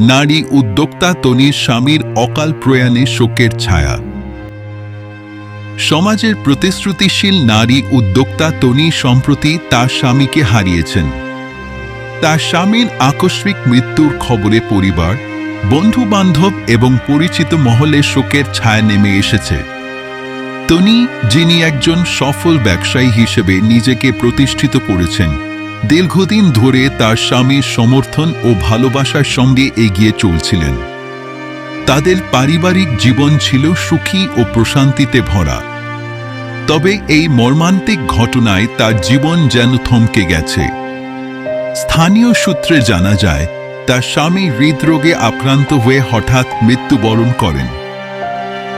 নারী উদ্যোক্তা তনির স্বামীর অকাল প্রয়াণে শোকের ছায়া। সমাজের প্রতিশ্রুতিশীল নারী উদ্যোক্তা তনি সম্প্রতি তার স্বামীকে হারিয়েছেন। তার স্বামীর আকস্মিক মৃত্যুর খবরে পরিবার বন্ধু বান্ধব এবং পরিচিত মহলে শোকের ছায়া নেমে এসেছে। তনি, যিনি একজন সফল ব্যবসায়ী হিসেবে নিজেকে প্রতিষ্ঠিত করেছেন দীর্ঘদিন ধরে তার স্বামীর সমর্থন ও ভালোবাসার সঙ্গে এগিয়ে চলছিলেন। তাদের পারিবারিক জীবন ছিল সুখী ও প্রশান্তিতে ভরা। তবে এই মর্মান্তিক ঘটনায় তার জীবন যেন থমকে গেছে। স্থানীয় সূত্রে জানা যায়, তার স্বামী হৃদরোগে আক্রান্ত হয়ে হঠাৎ মৃত্যুবরণ করেন।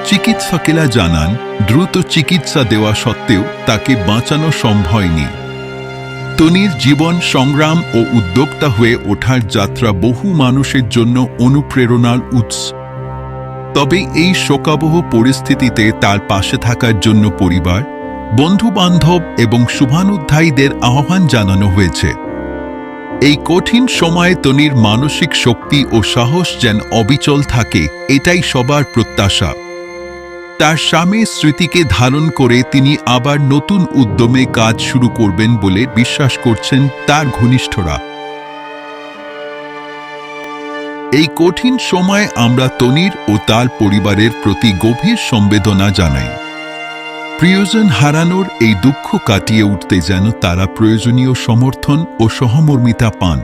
চিকিৎসকেরা জানান, দ্রুত চিকিৎসা দেওয়া সত্ত্বেও তাকে বাঁচানো সম্ভব হয়নি। তনির জীবন, সংগ্রাম ও উদ্যোক্তা হয়ে ওঠার যাত্রা বহু মানুষের জন্য অনুপ্রেরণার উৎস। তবে এই শোকাবহ পরিস্থিতিতে তার পাশে থাকার জন্য পরিবার বন্ধু বান্ধব এবং শুভানুধ্যায়ীদের আহ্বান জানানো হয়েছে। এই কঠিন সময়ে তনির মানসিক শক্তি ও সাহস যেন অবিচল থাকে, এটাই সবার প্রত্যাশা। তার স্বামীর স্মৃতিকে ধারণ করে তিনি আবার নতুন উদ্যমে কাজ শুরু করবেন বলে বিশ্বাস করছেন তার ঘনিষ্ঠরা। এই কঠিন সময় আমরা তনির ও তার পরিবারের প্রতি গভীর সম্বেদনা জানাই। প্রিয়জন হারানোর এই দুঃখ কাটিয়ে উঠতে যেন তারা প্রয়োজনীয় সমর্থন ও সহমর্মিতা পান।